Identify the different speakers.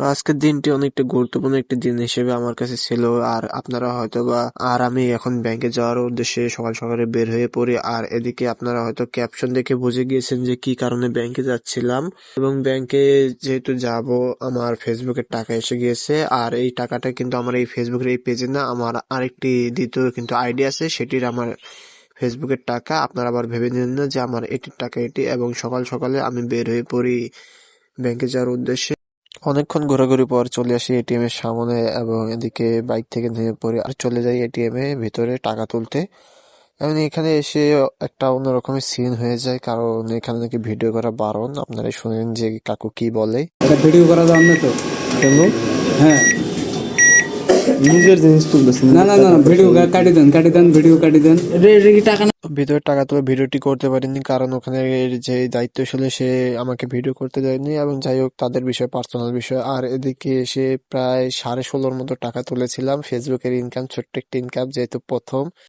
Speaker 1: আজকের দিনটি অনেকটা গুরুত্বপূর্ণ একটি দিন হিসেবে আমার কাছে ছিল। আর আপনারা হয়তো বা আর আমি এখন ব্যাংকে যাওয়ার উদ্দেশ্যে সকাল সকালে বের হয়ে পড়ি। আর এদিকে আপনারা হয়তো ক্যাপশন দেখে বুঝে গিয়েছেন যে কি কারণে ব্যাংকে যাচ্ছিলাম। এবং ব্যাংকে যেহেতু যাব, আমার ফেসবুকের টাকা এসে গিয়েছে। আর এই টাকাটা কিন্তু আমার এই ফেসবুকের এই পেজে না, আমার আরেকটি দ্বিতীয় কিন্তু আইডিয়া আছে, সেটির আমার ফেসবুকের টাকা। আপনারা আবার ভেবে নিন না যে আমার এটির টাকা এটি। এবং সকাল সকালে আমি বের হয়ে পড়ি ব্যাংকে যাওয়ার উদ্দেশ্যে। অনেকক্ষণ ঘোরাঘুরি পর চলে আসি এটিএম এর সামনে এবং এদিকে বাইক থেকে নেমে পড়ে আর চলে যাই এটিএম এ ভিতরে টাকা তুলতে। এবং এখানে এসে একটা অন্যরকমের সিন হয়ে যায় কারণ এখানে নাকি ভিডিও করা বারণ। আপনারা শুনেন যে কাকু কি বলে।
Speaker 2: ভিডিও করা যাবে তো? হ্যাঁ।
Speaker 3: নিজের জিনিস তুলতেছেন
Speaker 2: না না না ভিডিও কাটি দেন কাটি দেন ভিডিও কাটি দেন।
Speaker 1: ভিতরে টাকা তুলে ভিডিওটি করতে পারিনি কারণ ওখানে যে দায়িত্বশীল সে আমাকে ভিডিও করতে দেয়নি এবং যাই হোক তাদের বিষয় পার্সোনাল বিষয়। আর এদিকে এসে প্রায় সাড়ে ষোলোর মতো টাকা তুলেছিলাম। ফেসবুকের ইনকাম ছোট্ট একটা ইনকাম যেহেতু প্রথম।